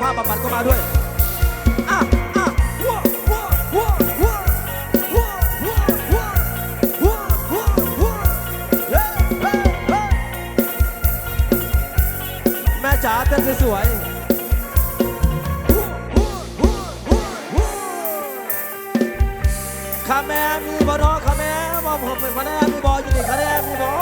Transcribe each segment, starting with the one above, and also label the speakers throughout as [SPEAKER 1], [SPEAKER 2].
[SPEAKER 1] ภาพบำบัดก็มาด้วยแม่จ๋าเต้นสวยข้าแม่มีบอเนาข้าแม่บ่ผมเป็นข้าแม่มีบออยู่นี่ข้าแม่มีบอ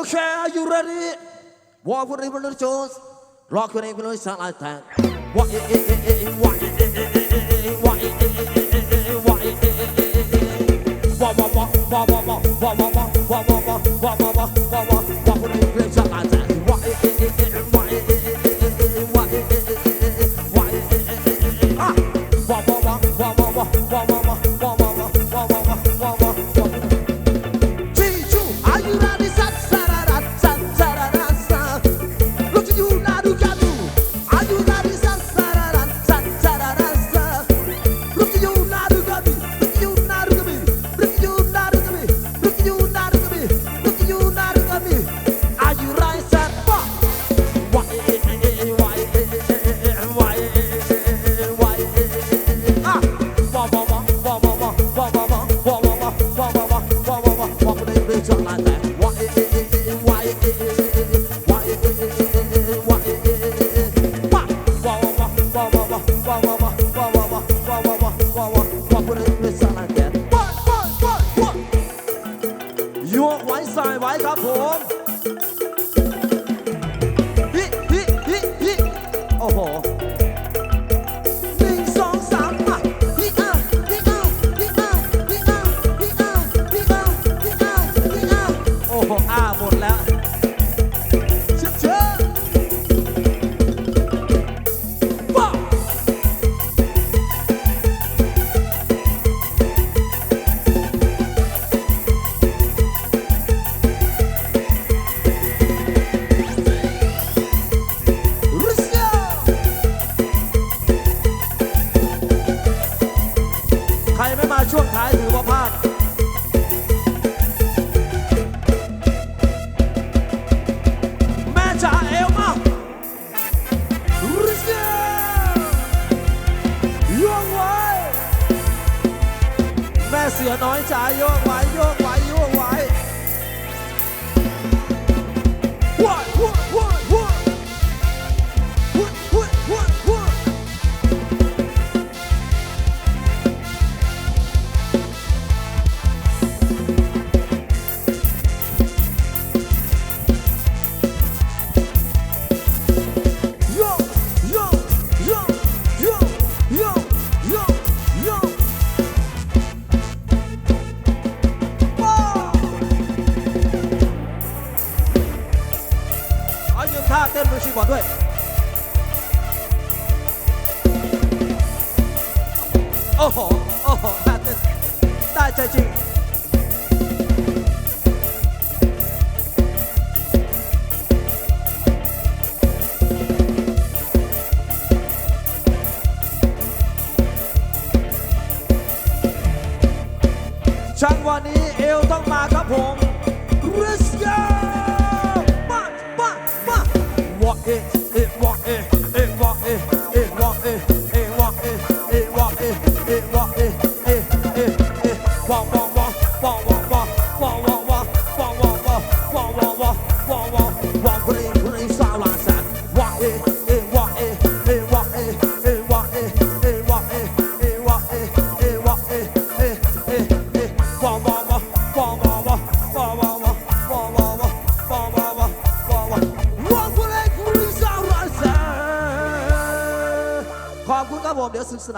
[SPEAKER 1] Moshe, are you ready? What would even the chose? Rock would even sound like that. What it is, what it is, what it is, what wah, Wah wah wah wah wah wah wah wah wah wah wah wah wah wah wah wah.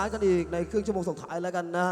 [SPEAKER 1] นกันอีก
[SPEAKER 2] ในครึ่งชั่วโมงสุ
[SPEAKER 3] ดท้ายแล้วกันนะ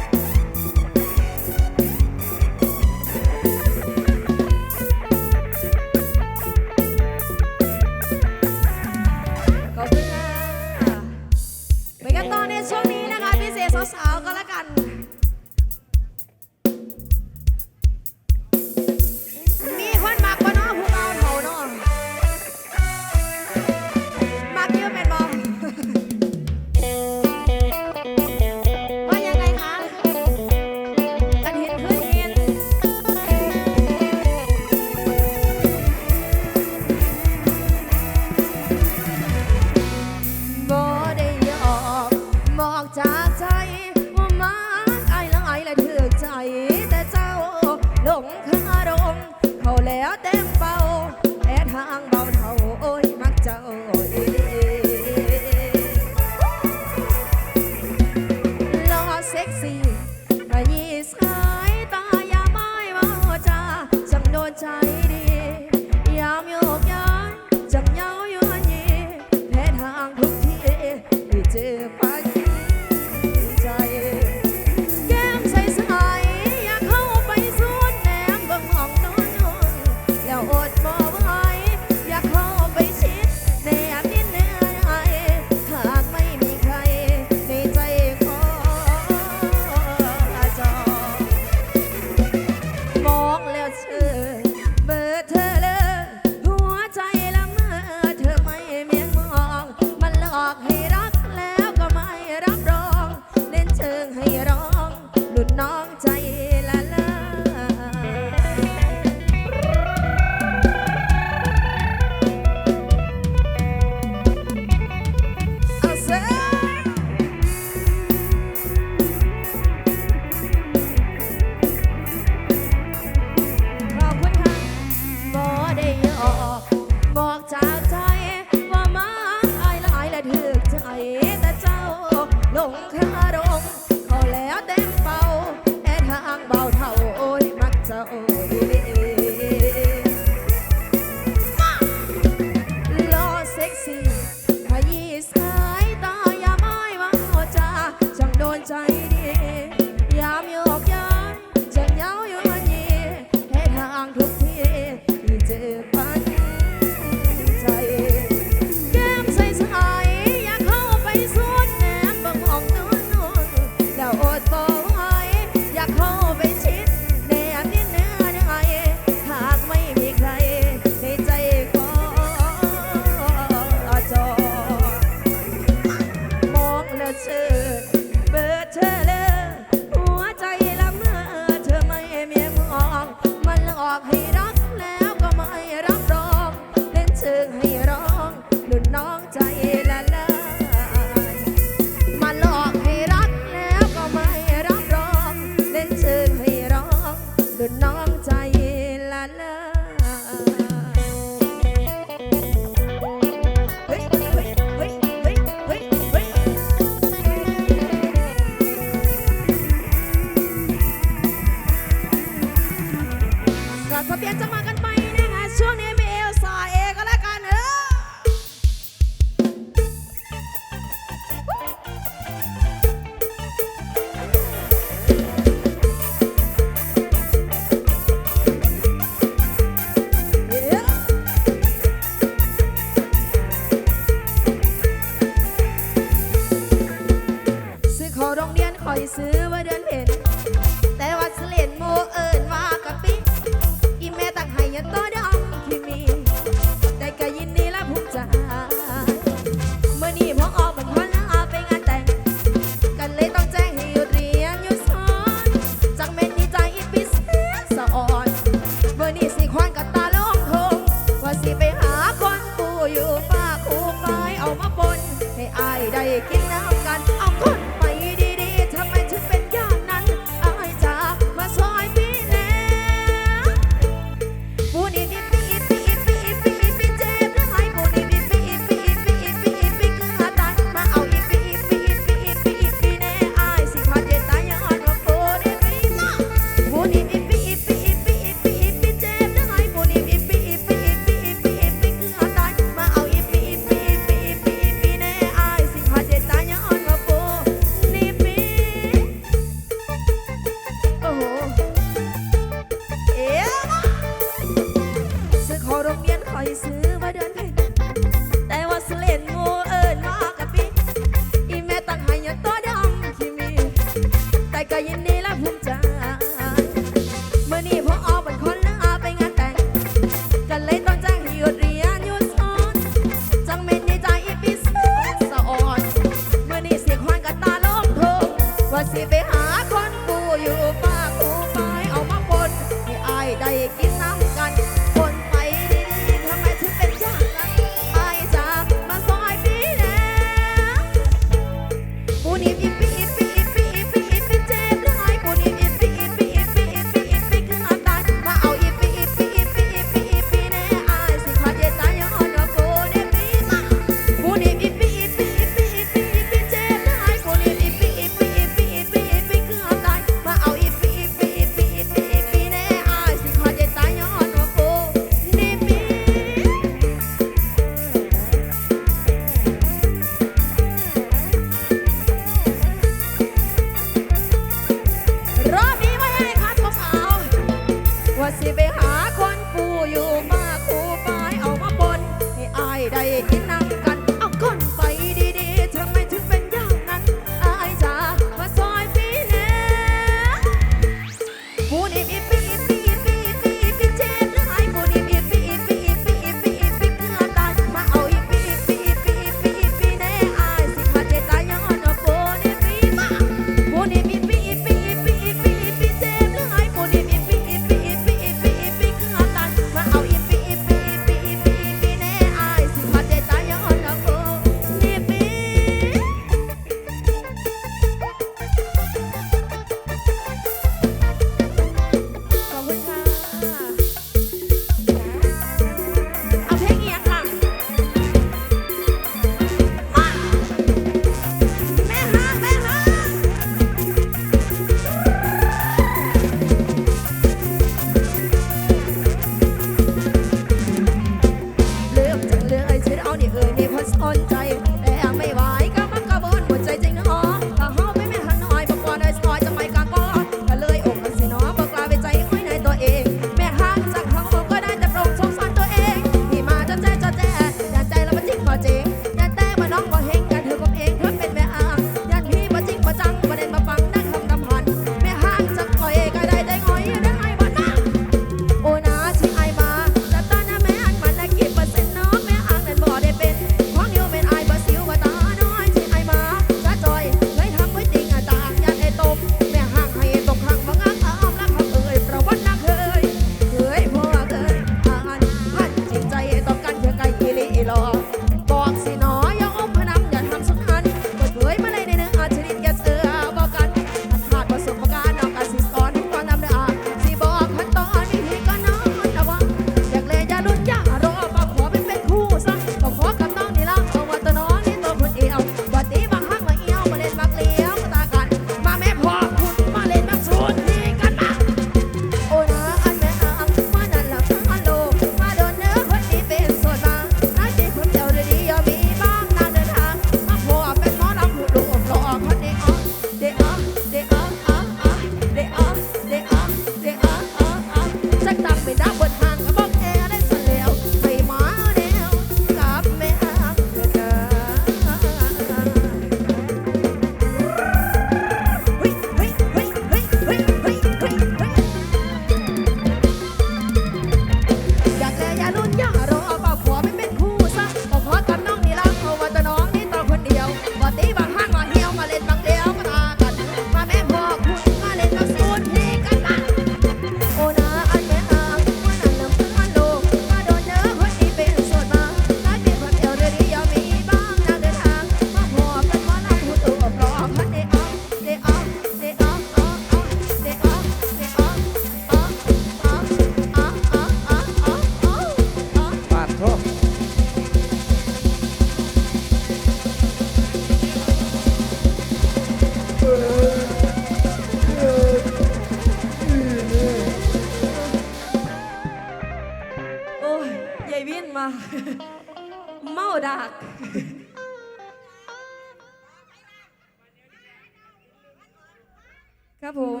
[SPEAKER 3] ครับผม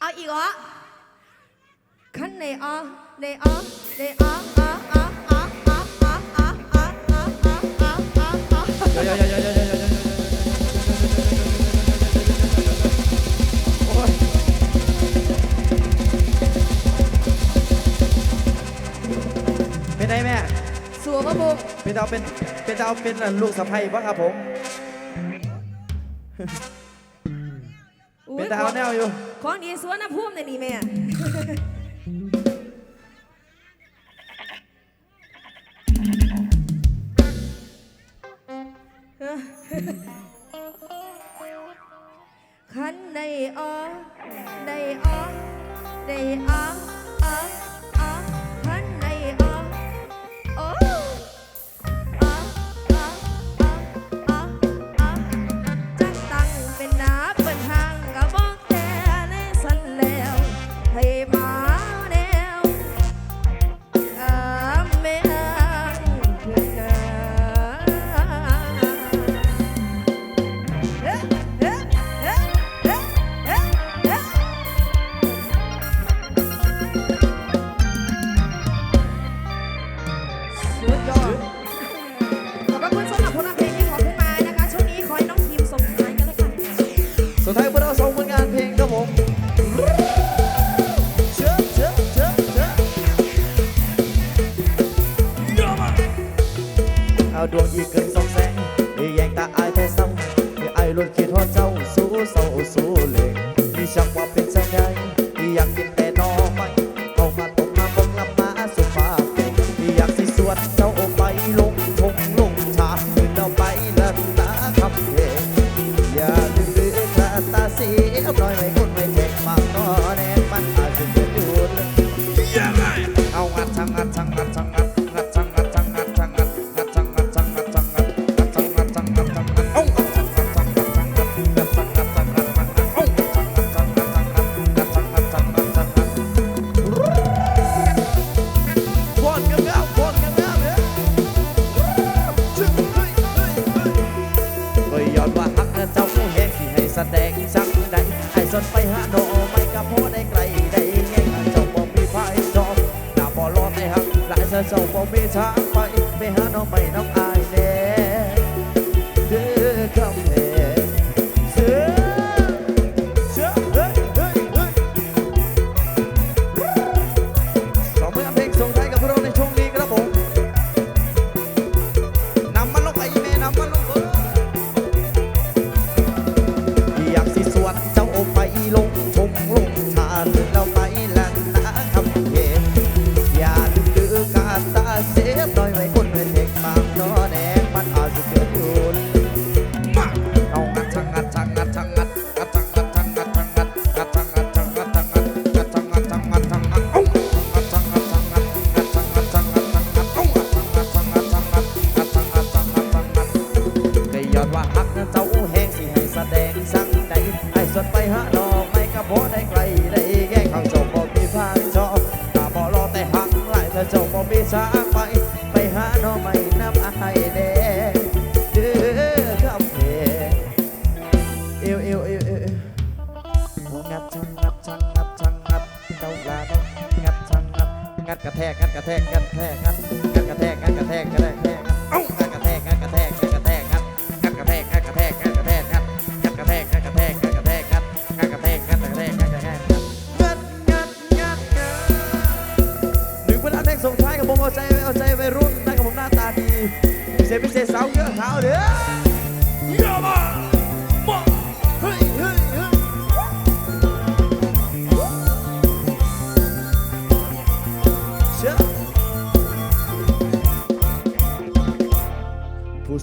[SPEAKER 3] เอาอีกเหรอขันในออในออในอออออออออออออออออ้อนไออ้อสัออ้ออ้ออ้ออ้ออ้อนเออ้ออ้ออ้ออ้ออ้ออ้ออ๋ออ้ออ ดาวแนวอยู่ ของดีสวนน้ำพุ่มเนนี่แม่ ดวงอีกคืนสองแสงนี่แยงตาอาย
[SPEAKER 1] แต่
[SPEAKER 3] เศร้านี่อาย
[SPEAKER 1] รถคิดฮอดเจ้า จอ้สนไปหาโนไม่กับพ่อได้ไกลได้ไงเจ้าบ่มีไฟจอมหน้าบ่รอแต่หักหลายเจ้าบ่มีทางไปไปหาน้องไม่น้องอาย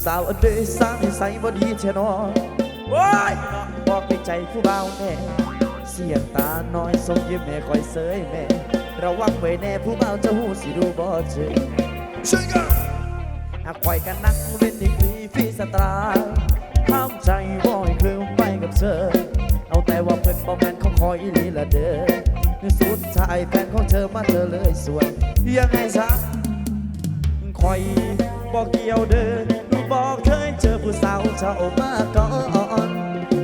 [SPEAKER 1] สาวอันเดยสร้างนิสัยบ่ดีเชนอว้ายบอกในใจผู้บ่าวแน่เสียงตาน้อยส่งยิ้มแม่คอยเสยแม่ ระวังไว้แน่ผู้บ่าวจะหูสิดูบ่เจอช่วยกันหากคอยกันนักเล่นดีกรีฟรีสตาร์ห้ามใจบ่อยเคลื่อนไปกับเธอ เอาแต่ว่าเพิ่นบ่แม่นเขาคอยอีหลีละเด้อสุดท้ายแฟนของเธอมาเธอเลยสวยยังไงซะคอยบอกเกี่ยวเดิน บอกเคยเจอผู้สาวเจ้ามาก่อน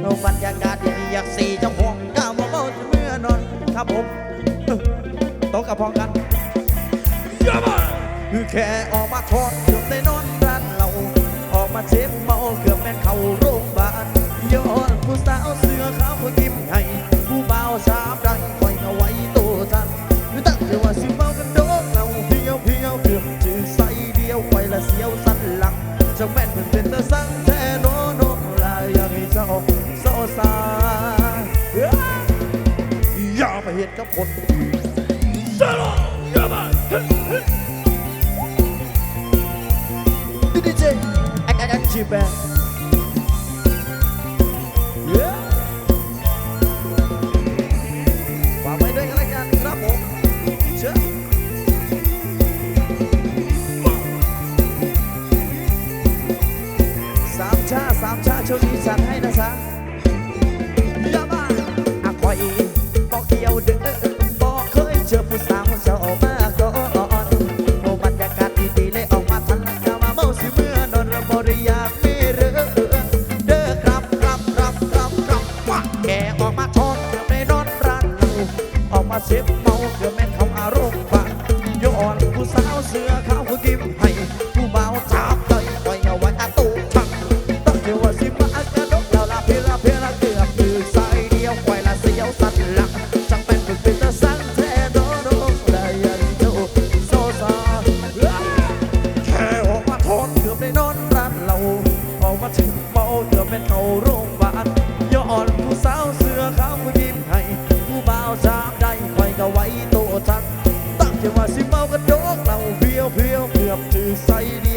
[SPEAKER 1] เอาบรรยากาศดีๆอยากสีเจ้าของก้าวมาเมาเมื่อนอนครับผมโต๊ะกับพองกันยามาคือแค่ออกมาทอดเกือบได้นอนร้านเราออกมาเจ็บเมาเกือบแม่นเข้าโรงพยาบาลย้อนผู้สาวเสื้อขาวผู้ยิ้มให้ผู้บ่าวสามดัง ย่ามาเห็นกับคนสโลอย่ามาดีเจแอคแอคแอคจีแบนเย้ฝากไว้ด้วยกันแล้วกันครับผมเชิญสามชาสามชาช่วงนี้จัดให้น สาวเขาวผู้ยิ้มให้ผู้บ่าวสามได้คอยก็ไว้โตทันตั้งใจว่าสิเมากระโดกเราเพียวเพียวเกือบถือใส่ดี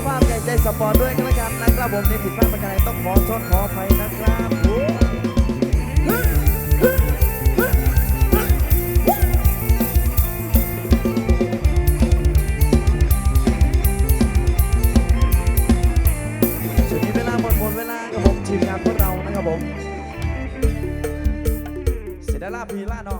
[SPEAKER 1] นะครับผมสภาพใหญ่ใจสปอร์ตด้วยกันแล้วกันนะครับผมในผิดพลาดประการใดต้องขอโทษขออภัยนะครับช่วงนี้เวลาหมดหมดเวลาผมเสร็จแล้วลาพี่ล่าน้องกับผมด้วยเชาดี